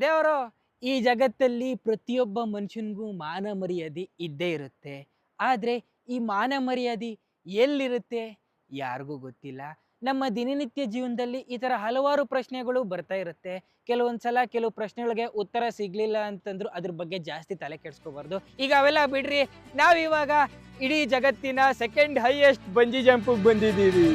ದೇವರು, ಈ ಜಗತ್ತಲ್ಲಿ ಪ್ರತಿಯೊಬ್ಬ ಮನುಷ್ಯನಿಗೂ ಮಾನ ಮರ್ಯಾದೆ ಇದ್ದೇ ಇರುತ್ತೆ. ಆದರೆ ಈ ಮಾನ ಮರ್ಯಾದೆ ಎಲ್ಲಿರುತ್ತೆ? ಯಾರಿಗೂ ಗೊತ್ತಿಲ್ಲ. ನಮ್ಮ ದಿನನಿತ್ಯ ಜೀವನದಲ್ಲಿ ಈ ಥರ ಹಲವಾರು ಪ್ರಶ್ನೆಗಳು ಬರ್ತಾ ಇರುತ್ತೆ. ಕೆಲವೊಂದು ಸಲ ಕೆಲವು ಪ್ರಶ್ನೆಗಳಿಗೆ ಉತ್ತರ ಸಿಗ್ಲಿಲ್ಲ ಅಂತಂದ್ರು ಅದ್ರ ಬಗ್ಗೆ ಜಾಸ್ತಿ ತಲೆ ಕೆಡ್ಸ್ಕೋಬಾರ್ದು. ಈಗ ಅವೆಲ್ಲ ಬಿಡ್ರಿ, ನಾವಿವಾಗ ಇಡೀ ಜಗತ್ತಿನ ಸೆಕೆಂಡ್ ಹೈಯೆಸ್ಟ್ ಬಂಜಿ ಜಂಪಿಗೆ ಬಂದಿದ್ದೀವಿ.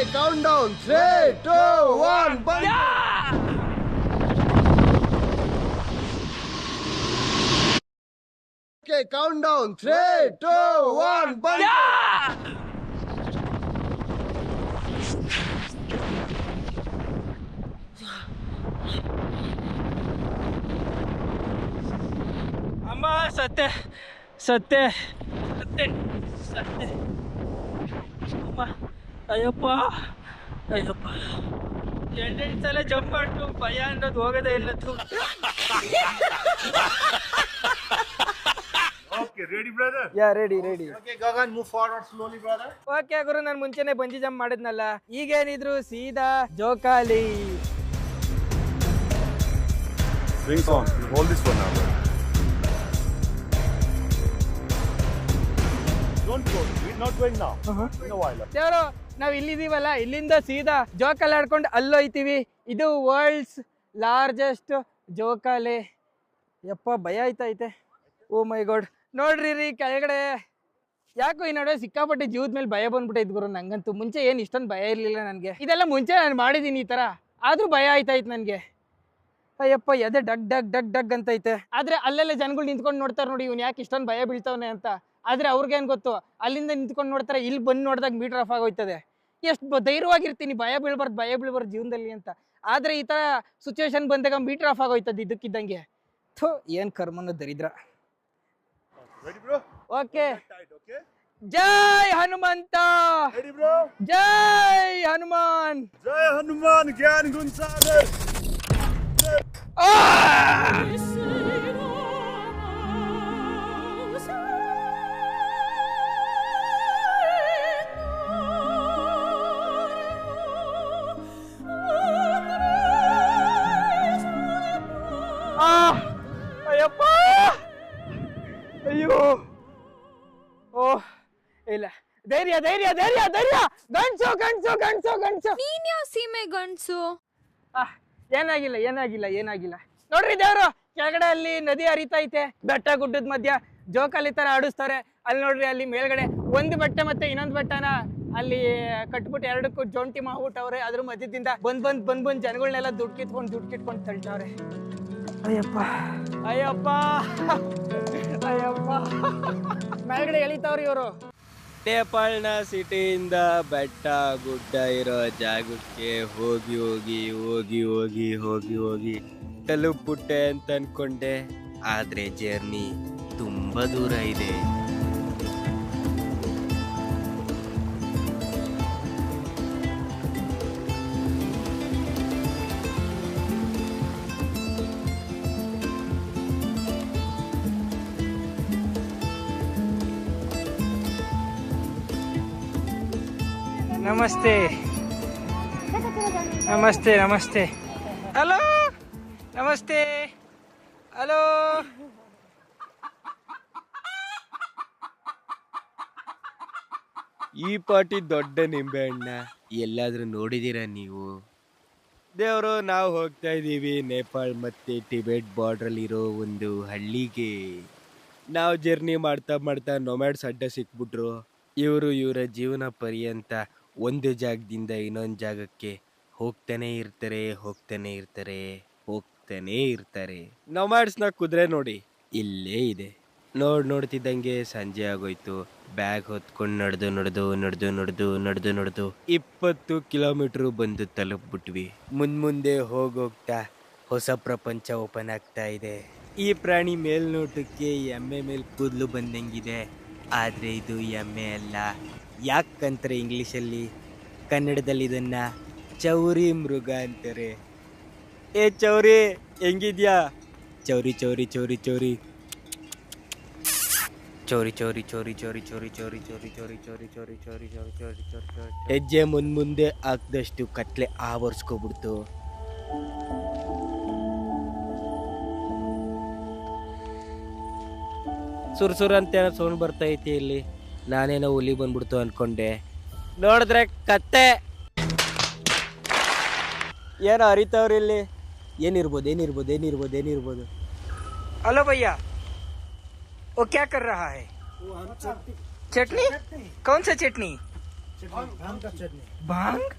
Okay, countdown. Three, two, one, bang! Yeah! Okay, countdown. Three, two, one, bang! Yeah! अम्मा सत्य सत्य सत्य सत्य अम्मा ಅಯ್ಯಪ್ಪ ಅಯ್ಯಪ್ಪ. ರೆಡಿ ಜಂಪ್ ಭಯ ಅನ್ನೋದು ಹೋಗದೇ ಇಲ್ಲ okay ready yeah ready ready okay ಗುರು ನಾನು ಮುಂಚೆನೇ ಬಂಜಿ ಜಂಪ್ ಮಾಡಿದ್ನಲ್ಲ. ಈಗ ಏನಿದ್ರು ಜೋಕಾಲಿ. Uh-huh. ರಿಂಗ್ಸ್ ನಾವ್ ಇಲ್ಲಿದೀವಲ್ಲ ಇಲ್ಲಿಂದ ಸೀದಾ ಜೋಕಾಲಿ ಆಡ್ಕೊಂಡು ಅಲ್ಲೋಯ್ತೀವಿ. ಇದು ವರ್ಲ್ಡ್ಸ್ ಲಾರ್ಜೆಸ್ಟ್ ಜೋಕಾಲಿ. ಯಪ್ಪ, ಭಯ ಆಯ್ತೈತೆ ಓ ಮೈ ಗಾಡ್. ನೋಡ್ರಿ ರೀ ಕೆಳಗಡೆ. ಯಾಕೋ ಈ ನಡುವೆ ಸಿಕ್ಕಾಪಟ್ಟೆ ಜೀವದ ಮೇಲೆ ಭಯ ಬಂದ್ಬಿಟ್ಟೈತೆ ಗುರು ನಂಗಂತೂ. ಮುಂಚೆ ಏನು ಇಷ್ಟೊಂದು ಭಯ ಇರಲಿಲ್ಲ ನನಗೆ. ಇದೆಲ್ಲ ಮುಂಚೆ ನಾನು ಮಾಡಿದ್ದೀನಿ ಈ ಥರ. ಆದರೂ ಭಯ ಆಯ್ತಾಯ್ತು ನನಗೆ. ಅಯ್ಯಪ್ಪ, ಎದೆ ಡಗ್ ಡಗ್ ಡಗ್ ಡಗ್ ಅಂತೈತೆ. ಆದ್ರೆ ಅಲ್ಲೆಲ್ಲ ಜನಗಳು ನಿಂತ್ಕೊಂಡು ನೋಡ್ತಾರೆ ನೋಡಿ, ಇವ್ನು ಯಾಕೆ ಇಷ್ಟೊಂದು ಭಯ ಬೀಳ್ತಾವನೆ ಅಂತ. ಆದ್ರೆ ಅವ್ರಿಗೇನು ಗೊತ್ತು? ಅಲ್ಲಿಂದ ನಿಂತ್ಕೊಂಡು ನೋಡ್ತಾರೆ ಇಲ್ಲಿ ಬಂದು ನೋಡಿದಾಗ ಮೀಟರ್ ಆಫ್ ಆಗೋಯ್ತದೆ. ಎಷ್ಟು ಧೈರ್ಯವಾಗಿರ್ತೀನಿ ಭಯ ಬೀಳ್ಬಾರ್ದು ಭಯ ಬೀಳ್ಬಾರ್ದು ಜೀವನದಲ್ಲಿ ಅಂತ. ಆದ್ರೆ ಈ ಥರ ಸಿಚುವೇಶನ್ ಬಂದಾಗ ಮೀಟರ್ ಆಫ್ ಆಗೋಯ್ತದೆ ಇದಕ್ಕಿದ್ದಂಗೆ. ಥೋ ಏನು ಕರ್ಮನ ದರಿದ್ರ? ಓಕೆ? ಜೈ ಹನುಮಂತ! ಜೈ ಹನುಮಾನ್! ಜೈ ಹನುಮಾನ್ ಜ್ಞಾನ Hanuman Gyan ಧೈರ್ಯ ಧೈರ್ಯ ಧೈರ್ಯ ಧೈರ್ಯ. ಗಂಡ್ಸು ಗಂಡ್ಸು ಗಂಡ್ಸು ಗಂಡ್ಸು. ನೀನ್ ಯಾವ ಸೀಮೆ ಗಂಡ್ಸು? ಆ, ಏನಾಗಿಲ್ಲ ಏನಾಗಿಲ್ಲ ಏನಾಗಿಲ್ಲ. ನೋಡ್ರಿ ದೇವ್ರು ಕೆಳಗಡೆ ಅಲ್ಲಿ ನದಿ ಹರಿತೈತೆ ಬೆಟ್ಟ ಗುಡ್ಡದ ಮಧ್ಯ ಜೋಕಾಲಿ ತರ ಆಡಿಸ್ತಾರೆ. ಅಲ್ಲಿ ನೋಡ್ರಿ ಅಲ್ಲಿ ಮೇಲ್ಗಡೆ ಒಂದು ಬೆಟ್ಟ ಮತ್ತೆ ಇನ್ನೊಂದು ಬೆಟ್ಟನ ಅಲ್ಲಿ ಕಟ್ಬಿಟ್ಟು ಎರಡಕ್ಕೂ ಜೊಂಟಿ ಮಾಡ್ಬಿಟ್ಟವ್ರೆ ಅದ್ರ ಮಧ್ಯದಿಂದ ಬಂದ್ ಬಂದ್ ಬಂದ್ ಬಂದ್ ಜನಗಳನ್ನೆಲ್ಲ ದುಡ್ಡು ಕಿತ್ಕೊಂಡು ದುಡ್ಡು ಕಿತ್ಕೊಂಡು ತಳ್ತಾವ್ರೆ. ಅಯ್ಯಪ್ಪ. ಅಯ್ಯಪ್ಪ. ಅಯ್ಯಪ್ಪ. ಮೇಲ್ಗಡೆ ಎಳಿತಾವ್ರಿ ಇವರು. ನೇಪಾಳ್ನ ಸಿಟಿಯಿಂದ ಬೆಟ್ಟ ಗುಡ್ಡ ಇರೋ ಜಾಗಕ್ಕೆ ಹೋಗಿ ಹೋಗಿ ಹೋಗಿ ಹೋಗಿ ಹೋಗಿ ಹೋಗಿ ತಲುಪುಟ್ಟೆ ಅಂತ ಅನ್ಕೊಂಡೆ ಆದರೆ ಜರ್ನಿ ತುಂಬ ದೂರ ಇದೆ. ನಮಸ್ತೆ. ನಮಸ್ತೆ ನಮಸ್ತೆ. ಹಲೋ? ನಮಸ್ತೆ. ಹಲೋ? ಈ ಪಾಟಿ ದೊಡ್ಡ ನಿಂಬೆ ಹಣ್ಣ. ಎಲ್ಲಾದ್ರೂ ನೋಡಿದೀರಾ ನೀವು? ದೇವರು, ನಾವು ಹೋಗ್ತಾ ಇದ್ದೀವಿ. ನೇಪಾಳ್ ಮತ್ತೆ ಟಿಬೆಟ್ ಬಾರ್ಡ್ರಲ್ಲಿರೋ ಒಂದು ಹಳ್ಳಿಗೆ. ನಾವು ಜರ್ನಿ ಮಾಡ್ತಾ ಮಾಡ್ತಾ ನೊಮ್ಯಾಡ್ಸ್ ಅಡ್ಡ ಸಿಕ್ಬಿಟ್ರು. ಇವರು ಇವರ ಜೀವನ ಪರ್ಯಂತ ಒಂದು ಜಾಗದಿಂದ ಇನ್ನೊಂದು ಜಾಗಕ್ಕೆ ಹೋಗ್ತಾನೆ ಇರ್ತಾರೆ ಹೋಗ್ತಾನೆ ಇರ್ತಾರೆ ಹೋಗ್ತಾನೆ ಇರ್ತಾರೆ. ನಮಾಡ್ಸ್ನ ಕುದುರೆ ನೋಡಿ. ಇಲ್ಲೇ ಇದೆ. ನೋಡ್ ನೋಡ್ತಿದ್ದಂಗೆ ಸಂಜೆ ಆಗೋಯ್ತು. ಬ್ಯಾಗ್ ಹೊತ್ಕೊಂಡು ನಡೆದು ನಡೆದು ನಡೆದು ನಡೆದು ನಡೆದು ನಡೆದು ಇಪ್ಪತ್ತು ಕಿಲೋಮೀಟರ್ ಬಂದು ತಲುಪ್ಬಿಟ್ವಿ. ಮುಂದ್ ಮುಂದೆ ಹೋಗೋಗ್ತಾ ಹೊಸ ಪ್ರಪಂಚ ಓಪನ್ ಆಗ್ತಾ ಇದೆ. ಈ ಪ್ರಾಣಿ ಮೇಲ್ನೋಟಕ್ಕೆ ಎಮ್ಮೆ ಮೇಲೆ ಕೂದಲು ಬಂದಂಗಿದೆ. ಆದ್ರೆ ಇದು ಎಮ್ಮೆ ಅಲ್ಲ ಯಾಕಂತಾರೆ ಇಂಗ್ಲೀಷಲ್ಲಿ ಕನ್ನಡದಲ್ಲಿ ಇದನ್ನು ಚೌರಿ ಮೃಗ ಅಂತಾರೆ ಏ ಚೌರಿ ಹೆಂಗಿದ್ಯಾ ಚೌರಿ ಚೌರಿ ಚೌರಿ ಚೌರಿ ಚೋರಿ ಚೋರಿ ಚೋರಿ ಚೋರಿ ಚೋರಿ ಚೋರಿ ಚೋರಿ ಚೋರಿ ಚೋರಿ ಚೋರಿ ಚೋರಿ ಚೋರಿ ಚೋರಿ ಚೋರಿ ಚೋರಿ ಹೆಜ್ಜೆ ಮುಂದೆ ಮುಂದೆ ಹಾಕ್ದಷ್ಟು ಕತ್ಲೆ ಆವರ್ಸ್ಕೊಬಿಡ್ತು ಸುರ್ ಸುರ್ ಅಂತ ಏನೋ ಸೌಂಡ್ ಬರ್ತೈತಿ ಇಲ್ಲಿ. ನಾನೇನೋ ಹುಲಿ ಬಂದ್ಬಿಡ್ತು ಅನ್ಕೊಂಡೆ. ನೋಡಿದ್ರೆ ಕತ್ತೆ. ಏನೋ ಹರಿತವ್ರಿ ಇಲ್ಲಿ. ಏನಿರ್ಬೋದು ಏನಿರ್ಬೋದು ಏನಿರ್ಬೋದು ಏನಿರ್ಬೋದು. ಹಲೋ ಭಯ್ಯ. ಓ, ಕ್ಯಾ ಕರ್ ರಹಾ ಹೈ? ಚಟ್ನಿ? ಕೌನ್ ಸಾ ಚಟ್ನಿ? ಭಾಂಗ್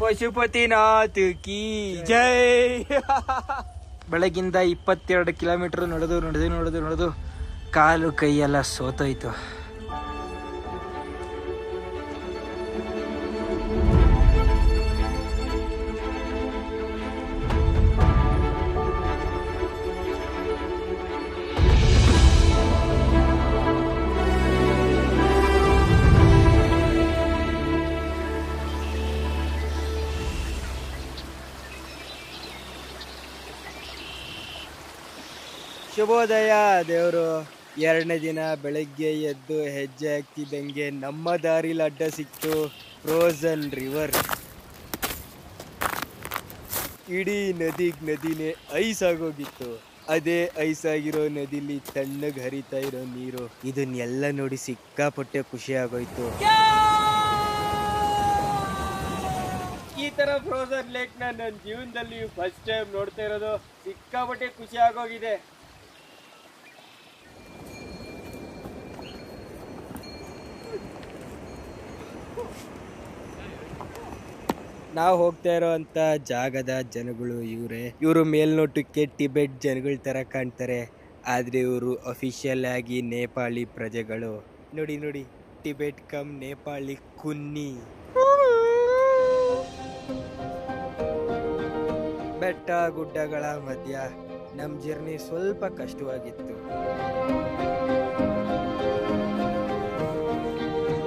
ಪಶುಪತಿನಾಥ್ ಕಿ ಜೈ. ಬೆಳಗಿಂದ ಇಪ್ಪತ್ತೆರಡು ಕಿಲೋಮೀಟ್ರ್ ನಡೆದು ನಡೆದು ನಡೆದು ನಡೆದು ಕಾಲು ಕೈಯೆಲ್ಲ ಸೋತೋಯ್ತು. ಶುಭೋದಯ ದೇವರು. ಎರಡನೇ ದಿನ ಬೆಳಗ್ಗೆ ಎದ್ದು ಹೆಜ್ಜೆ ಹಾಕ್ತಿದ್ದಂಗೆ ನಮ್ಮ ದಾರಿಲಿ ಅಡ್ಡ ಸಿಕ್ತು ಫ್ರೋಝನ್ ರಿವರ್ ಇಡೀ ನದಿಗ್ ನದಿನೇ ಐಸ್ ಆಗೋಗಿತ್ತು. ಅದೇ ಐಸ್ ಆಗಿರೋ ನದಿಲಿ ತಣ್ಣಗೆ ಹರಿತಾ ಇರೋ ನೀರು. ಇದನ್ನೆಲ್ಲ ನೋಡಿ ಸಿಕ್ಕಾಪಟ್ಟೆ ಖುಷಿ ಆಗೋಯ್ತು. ಈ ತರ ಫ್ರೋಜನ್ ಲೇಕ್ ನನ್ನ ಜೀವನದಲ್ಲಿ ಫಸ್ಟ್ ಟೈಮ್ ನೋಡ್ತಾ ಇರೋದು ಸಿಕ್ಕಾಪಟ್ಟೆ ಖುಷಿ ಆಗೋಗಿದೆ. ನಾವು ಹೋಗ್ತಾ ಇರೋವಂಥ ಜಾಗದ ಜನಗಳು ಇವರೇ. ಇವರು ಮೇಲ್ನೋಟಕ್ಕೆ ಟಿಬೆಟ್ ಜನಗಳ ತರ ಕಾಣ್ತಾರೆ. ಆದ್ರೆ ಇವರು ಅಫಿಷಿಯಲ್ ಆಗಿ ನೇಪಾಳಿ ಪ್ರಜೆಗಳು. ನೋಡಿ ನೋಡಿ. ಟಿಬೆಟ್ ಕಮ್ ನೇಪಾಳಿ ಕುನ್ನಿ. ಬೆಟ್ಟ ಗುಡ್ಡಗಳ ಮಧ್ಯ ನಮ್ ಜರ್ನಿ ಸ್ವಲ್ಪ ಕಷ್ಟವಾಗಿತ್ತು.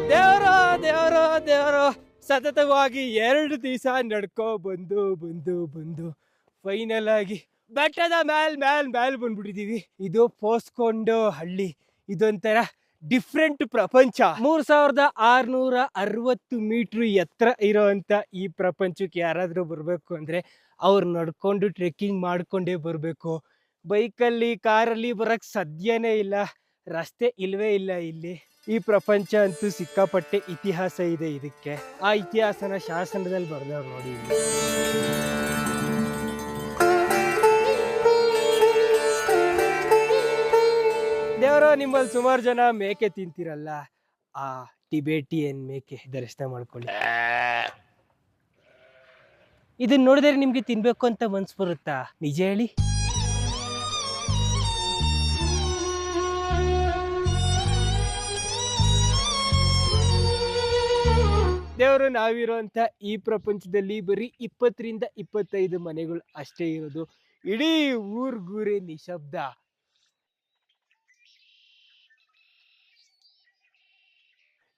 ದೇವರ ದೇವರ ದೇವರ. ಸತತವಾಗಿ ಎರಡು ದಿವಸ ನಡ್ಕೊ, ಬಂದು ಬಂದು ಬಂದು. ಫೈನಲ್ ಆಗಿ ಬೆಟ್ಟದ ಮ್ಯಾಲ್ ಮ್ಯಾಲ್ ಮ್ಯಾಲ್ ಬಂದ್ಬಿಟ್ಟಿದೀವಿ. ಇದು ಪೋಸ್ಕೊಂಡು ಹಳ್ಳಿ. ಇದೊಂಥರ ಡಿಫ್ರೆಂಟ್ ಪ್ರಪಂಚ. ಮೂರ್ ಸಾವಿರದ ಆರ್ನೂರ ಅರವತ್ತು ಮೀಟರ್ ಎತ್ತರ ಇರೋಂಥ ಈ ಪ್ರಪಂಚಕ್ಕೆ ಯಾರಾದರೂ ಬರಬೇಕು ಅಂದ್ರೆ ಅವ್ರು ನಡ್ಕೊಂಡು ಟ್ರೆಕ್ಕಿಂಗ್ ಮಾಡ್ಕೊಂಡೇ ಬರಬೇಕು. ಬೈಕಲ್ಲಿ ಕಾರಲ್ಲಿ ಬರೋಕ್ಕೆ ಸಾಧ್ಯನೇ ಇಲ್ಲ. ರಸ್ತೆ ಇಲ್ಲವೇ ಇಲ್ಲ ಇಲ್ಲಿ. ಈ ಪ್ರಪಂಚ ಅಂತೂ ಸಿಕ್ಕಾಪಟ್ಟೆ ಇತಿಹಾಸ ಇದೆ ಇದಕ್ಕೆ. ಆ ಇತಿಹಾಸನ ಶಾಸನದಲ್ಲಿ ಬರ್ದವ್ರು ನೋಡಿ. ದೇವರು, ನಿಮ್ಮಲ್ಲಿ ಸುಮಾರು ಜನ ಮೇಕೆ ತಿಂತಿರಲ್ಲ. ಆ ಟಿಬೇಟಿಯನ್ ಮೇಕೆ ದರ್ಶನ ಮಾಡ್ಕೊಳ್ಳಿ. ಇದನ್ನ ನೋಡಿದ್ರೆ ನಿಮ್ಗೆ ತಿನ್ಬೇಕು ಅಂತ ಮನ್ಸು ಬರುತ್ತಾ? ನಿಜ ಹೇಳಿ. ದೇವರು ನಾವಿರುವಂಥ ಈ ಪ್ರಪಂಚದಲ್ಲಿ ಬರೀ ಇಪ್ಪತ್ತರಿಂದ ಇಪ್ಪತ್ತೈದು ಮನೆಗಳು ಅಷ್ಟೇ ಇರೋದು. ಇಡೀ ಊರ್ಗೂರೆ ನಿಶಬ್ದ.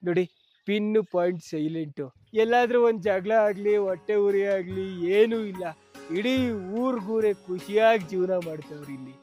ನೋಡಿ, ಪಿನ್ನು ಪಾಯಿಂಟ್ ಸೈಲೆಂಟು. ಎಲ್ಲಾದರೂ ಒಂದು ಜಗಳ ಆಗಲಿ, ಹೊಟ್ಟೆ ಉರಿ ಆಗಲಿ, ಏನೂ ಇಲ್ಲ. ಇಡೀ ಊರ್ಗೂರೇ ಖುಷಿಯಾಗಿ ಜೀವನ ಮಾಡ್ತಾವ್ರಿ ಇಲ್ಲಿ.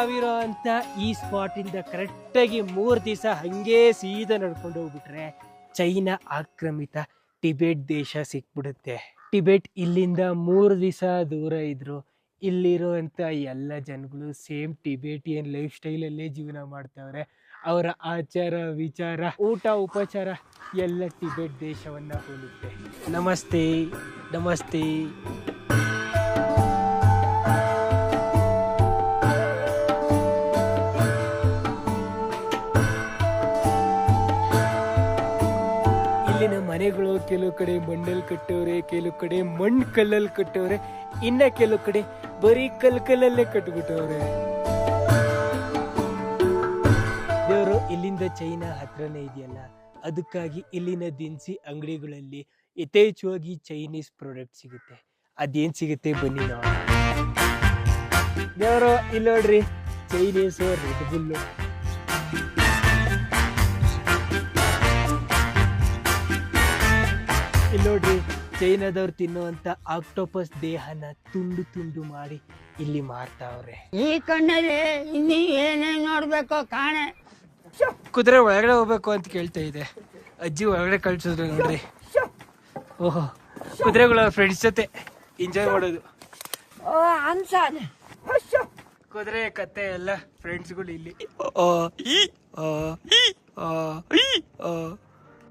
ನಾವಿರೋ ಅಂತ ಈ ಸ್ಪಾಟ್ ಇಂದ ಕರೆಕ್ಟಾಗಿ ಮೂರು ದಿವಸ ಹಂಗೆ ಸೀದಾ ನಡ್ಕೊಂಡು ಹೋಗ್ಬಿಟ್ರೆ ಚೈನಾ ಆಕ್ರಮಿತ ಟಿಬೆಟ್ ದೇಶ ಸಿಕ್ಬಿಡುತ್ತೆ. ಟಿಬೆಟ್ ಇಲ್ಲಿಂದ ಮೂರು ದಿವಸ ದೂರ ಇದ್ರು. ಇಲ್ಲಿರುವಂಥ ಎಲ್ಲ ಜನಗಳು ಸೇಮ್ ಟಿಬೇಟಿಯನ್ ಲೈಫ್ ಸ್ಟೈಲಲ್ಲೇ ಜೀವನ ಮಾಡ್ತವ್ರೆ. ಅವರ ಆಚಾರ, ವಿಚಾರ, ಊಟ, ಉಪಚಾರ ಎಲ್ಲ ಟಿಬೆಟ್ ದೇಶವನ್ನ ಹೋಲುತ್ತೆ. ನಮಸ್ತೆ ನಮಸ್ತೆ. ಮನೆಗಳು ಕೆಲವು ಕಡೆ ಮಣ್ಣಲ್ಲಿ ಕಟ್ಟವ್ರೆ, ಕೆಲವು ಕಡೆ ಮಣ್ಣು ಕಲ್ಲಲ್ಲಿ ಕಟ್ಟವ್ರೆ, ಇನ್ನ ಕೆಲವು ಕಡೆ ಬರೀ ಕಲ್ ಕಲ್ಲಲ್ಲೇ ಕಟ್ಬಿಟ್ಟವ್ರೆ. ದೇವರು ಇಲ್ಲಿಂದ ಚೈನಾ ಹತ್ರನೇ ಇದೆಯಲ್ಲ, ಅದಕ್ಕಾಗಿ ಇಲ್ಲಿನ ದಿನಸಿ ಅಂಗಡಿಗಳಲ್ಲಿ ಯಥೇಚ್ಛವಾಗಿ ಚೈನೀಸ್ ಪ್ರಾಡಕ್ಟ್ ಸಿಗುತ್ತೆ. ಅದೇನು ಸಿಗುತ್ತೆ ಬನ್ನಿ ನೋಡೋಣ. ದೇವರು, ಇಲ್ಲಿ ನೋಡ್ರಿ, ಚೈನೀಸು ರೆಡ್ ಬುಲ್ಲು ಇಲ್ಲಿ ನೋಡ್ರಿ ಚೈನಾದವ್ರು ತಿನ್ನುವಂತ ಆಕ್ಟೋಪಸ್ ದೇಹನ ತುಂಡು ತುಂಡು ಮಾಡಿ ಇಲ್ಲಿ ಮಾರ್ತಾವ್ರೆ ಈ ಕಣ್ಣಲ್ಲಿ ಇನ್ನಿ ಏನೇನ್ ನೋಡ್ಬೇಕು ಕಾಣೆ. ಕುದುರೆ ಒಳಗಡೆ ಹೋಗ್ಬೇಕು ಅಂತ ಕೇಳ್ತಾ ಇದೆ. ಅಜ್ಜಿ ಒಳಗಡೆ ಕಳ್ಸಿದ್ರು ನೋಡ್ರಿ. ಓಹೋ ಕುದುರೆಗಳು ಫ್ರೆಂಡ್ಸ್ ಜೊತೆ ಎಂಜಾಯ್ ಮಾಡೋದು. ಓ ಅನ್ಸಾದ ಕುದುರೆ ಕತ್ತೆ ಎಲ್ಲ ಫ್ರೆಂಡ್ಸ್ಗಳು ಇಲ್ಲಿ. ಆ, ಈ, ಓ ಈ, ಆ, ಈ, ಆ.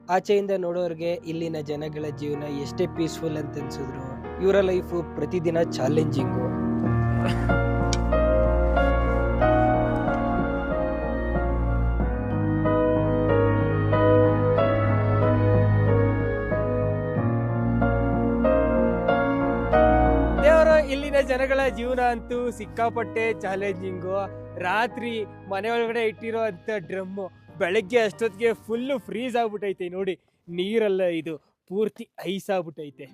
ಆಚೆಯಿಂದ ನೋಡೋರಿಗೆ ಇಲ್ಲಿನ ಜನಗಳ ಜೀವನ ಎಷ್ಟೇ ಪೀಸ್ಫುಲ್ ಅಂತ ಅನ್ಸಿದ್ರು ಇವರ ಲೈಫು ಪ್ರತಿದಿನ ಚಾಲೆಂಜಿಂಗು ದೇವರು, ಇಲ್ಲಿನ ಜನಗಳ ಜೀವನ ಅಂತೂ ಸಿಕ್ಕಾಪಟ್ಟೆ ಚಾಲೆಂಜಿಂಗು ರಾತ್ರಿ ಮನೆ ಒಳಗಡೆ ಇಟ್ಟಿರೋ ಅಂತ ಡ್ರಮ್ಮು ಬೆಳಗ್ಗೆ ಅಷ್ಟೊತ್ತಿಗೆ ಫುಲ್ಲು ಫ್ರೀಸ್ ಆಗ್ಬಿಟ್ಟೈತೆ ನೋಡಿ. ನೀರಲ್ಲ ಇದು. ಪೂರ್ತಿ ಐಸ್ ಆಗ್ಬಿಟ್ಟೈತೆ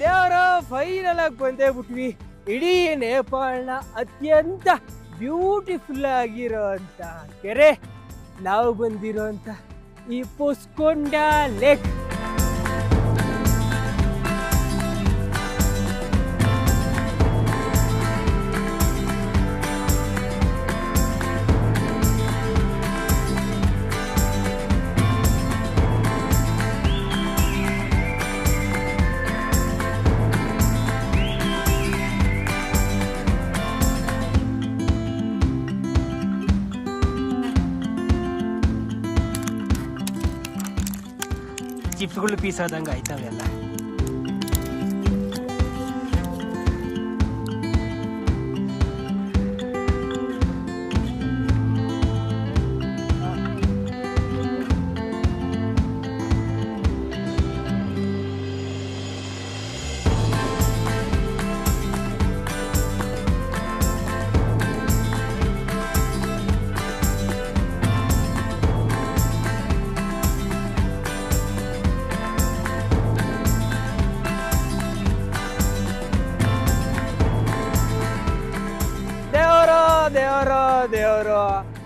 ದೇವರ ಫೈನಲ್ ಆಗಿ ಬಂದೇ ಬಿಟ್ವಿ ಇಡೀ ನೇಪಾಳನ ಅತ್ಯಂತ ಬ್ಯೂಟಿಫುಲ್ ಆಗಿರೋ ಕೆರೆ. ನಾವು ಬಂದಿರೋ ಅಂತ ಈ ಪೋಸ್ಕೊಂಡ ಲೇಕ್ ピーサー団がいたん ದೇವರೋ,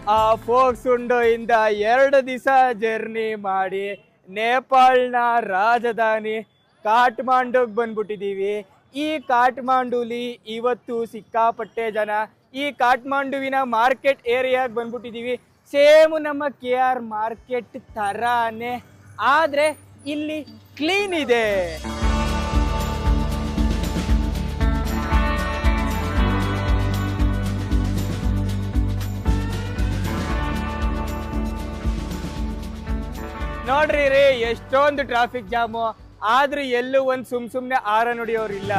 ಆ ಫೋಕ್ಸ್ ಇಂದ ಎರಡು ದಿವಸ ಜರ್ನಿ ಮಾಡಿ ನೇಪಾಳ್ನ ರಾಜಧಾನಿ ಕಾಠ್ಮಾಂಡುಗೆ ಬಂದ್ಬಿಟ್ಟಿದ್ದೀವಿ ಈ ಕಾಠ್ಮಾಂಡುಲಿ ಇವತ್ತು ಸಿಕ್ಕಾಪಟ್ಟೆ ಜನ ಈ ಕಾಠ್ಮಾಂಡುವಿನ ಮಾರ್ಕೆಟ್ ಏರಿಯಾಗೆ ಬಂದ್ಬಿಟ್ಟಿದ್ದೀವಿ ಸೇಮ್ ನಮ್ಮ ಕೆ ಆರ್ ಮಾರ್ಕೆಟ್ ಥರಾನೇ ಆದರೆ ಇಲ್ಲಿ ಕ್ಲೀನ್ ಇದೆ. ನೋಡ್ರಿ ರೀ, ಎಷ್ಟೊಂದು ಟ್ರಾಫಿಕ್ ಜಾಮು ಆದ್ರೆ ಎಲ್ಲೂ ಒಂದು ಸುಮ್ ಸುಮ್ನೆ ಆರ ನುಡಿಯೋರಿಲ್ಲ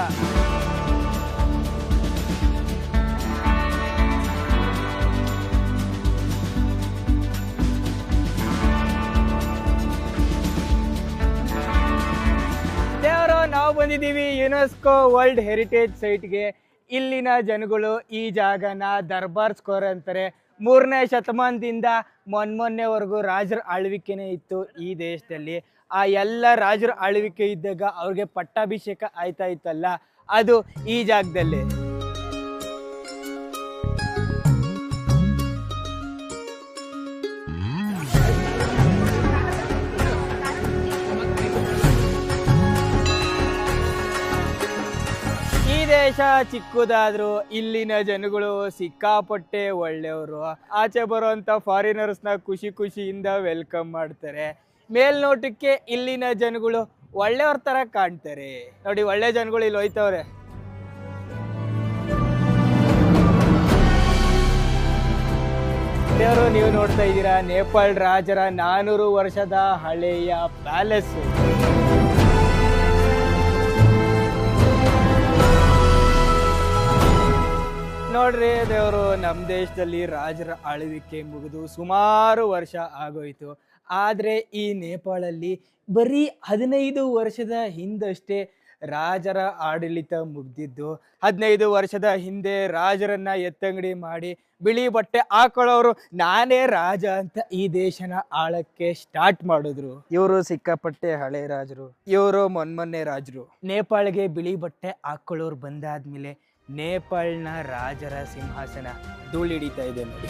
ನಾವು ಬಂದಿದ್ದೀವಿ ಯುನೆಸ್ಕೋ ವರ್ಲ್ಡ್ ಹೆರಿಟೇಜ್ ಸೈಟ್ಗೆ ಇಲ್ಲಿನ ಜನಗಳು ಈ ಜಾಗನ ದರ್ಬಾರ್ ಸ್ಕೋರ್ ಅಂತಾರೆ ಮೂರನೇ ಶತಮಾನದಿಂದ ಮೊನ್ಮೊನ್ನೆವರೆಗೂ ರಾಜರ ಆಳ್ವಿಕೆನೇ ಇತ್ತು ಈ ದೇಶದಲ್ಲಿ. ಆ ಎಲ್ಲ ರಾಜರ ಆಳ್ವಿಕೆ ಇದ್ದಾಗ ಅವ್ರಿಗೆ ಪಟ್ಟಾಭಿಷೇಕ ಆಯ್ತಾ ಇತ್ತಲ್ಲ? ಅದು ಈ ಜಾಗದಲ್ಲಿ. ದೇಶ ಚಿಕ್ಕದಾದ್ರು ಇಲ್ಲಿನ ಜನಗಳು ಸಿಕ್ಕಾಪಟ್ಟೆ ಒಳ್ಳೆಯವರು. ಆಚೆ ಬರುವಂತ ಫಾರಿನರ್ಸ್ನ ಖುಷಿ ಖುಷಿಯಿಂದ ವೆಲ್ಕಮ್ ಮಾಡ್ತಾರೆ. ಮೇಲ್ನೋಟಕ್ಕೆ ಇಲ್ಲಿನ ಜನಗಳು ಒಳ್ಳೆಯವ್ರ ತರ ಕಾಣ್ತಾರೆ. ನೋಡಿ, ಒಳ್ಳೆ ಜನಗಳು ಇಲ್ಲಿ ಹೋಯ್ತವ್ರೆ. ದೇವರು ನೀವು ನೋಡ್ತಾ ಇದ್ದೀರಾ, ನೇಪಾಳ್ ರಾಜರ ನಾನೂರು ವರ್ಷದ ಹಳೆಯ ಪ್ಯಾಲೇಸ್ ನೋಡ್ರಿ ದೇವರು ನಮ್ಮ ದೇಶದಲ್ಲಿ ರಾಜರ ಆಳ್ವಿಕೆ ಮುಗಿದು ಸುಮಾರು ವರ್ಷ ಆಗೋಯ್ತು. ಆದರೆ ಈ ನೇಪಾಳಲ್ಲಿ ಬರೀ ಹದಿನೈದು ವರ್ಷದ ಹಿಂದಷ್ಟೇ ರಾಜರ ಆಡಳಿತ ಮುಗ್ದಿದ್ದು. ಹದಿನೈದು ವರ್ಷದ ಹಿಂದೆ ರಾಜರನ್ನ ಎತ್ತಂಗಡಿ ಮಾಡಿ ಬಿಳಿ ಬಟ್ಟೆ ಹಾಕೊಳ್ಳೋರು ನಾನೇ ರಾಜ ಅಂತ ಈ ದೇಶನ ಆಳಕ್ಕೆ ಸ್ಟಾರ್ಟ್ ಮಾಡಿದ್ರು. ಇವರು ಸಿಕ್ಕಾಪಟ್ಟೆ ಹಳೆ ರಾಜರು. ಇವರು ಮೊನ್ಮೊನ್ನೆ ರಾಜರು. ನೇಪಾಳಿಗೆ ಬಿಳಿ ಬಟ್ಟೆ ಹಾಕೊಳ್ಳೋರು ಬಂದಾದ್ಮೇಲೆ ನೇಪಾಳ್ನ ರಾಜರ ಸಿಂಹಾಸನ ಧೂಳಿಡಿತಾ ಇದೆ ನೋಡಿ.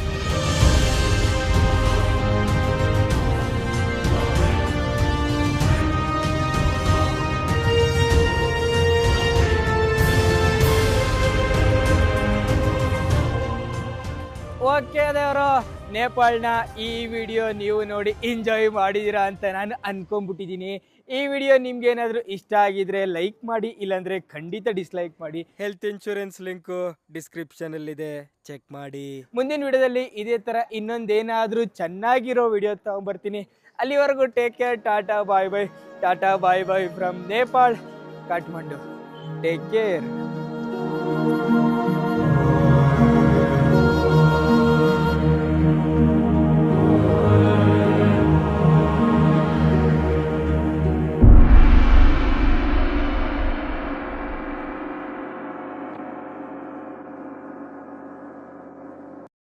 ಓಕೆ ದೇವರು. ನೇಪಾಳ್ನ ಈ ವಿಡಿಯೋ ನೀವು ನೋಡಿ ಎಂಜಾಯ್ ಮಾಡಿದ್ದೀರಾ ಅಂತ ನಾನು ಅನ್ಕೊಂಡ್ಬಿಟ್ಟಿದ್ದೀನಿ. ಈ ವಿಡಿಯೋ ನಿಮ್ಗೆ ಏನಾದರೂ ಇಷ್ಟ ಆಗಿದ್ರೆ ಲೈಕ್ ಮಾಡಿ ಇಲ್ಲಾಂದ್ರೆ ಖಂಡಿತ ಡಿಸ್ಲೈಕ್ ಮಾಡಿ. ಹೆಲ್ತ್ ಇನ್ಶೂರೆನ್ಸ್ ಲಿಂಕು ಡಿಸ್ಕ್ರಿಪ್ಷನ್ ಅಲ್ಲಿದೆ. ಚೆಕ್ ಮಾಡಿ. ಮುಂದಿನ ವಿಡಿಯೋದಲ್ಲಿ ಇದೇ ಥರ ಇನ್ನೊಂದೇನಾದರೂ ಚೆನ್ನಾಗಿರೋ ವಿಡಿಯೋ ತಗೊಂಬರ್ತೀನಿ ಅಲ್ಲಿವರೆಗೂ take care tata bye bye tata bye bye from Nepal Kathmandu. Take care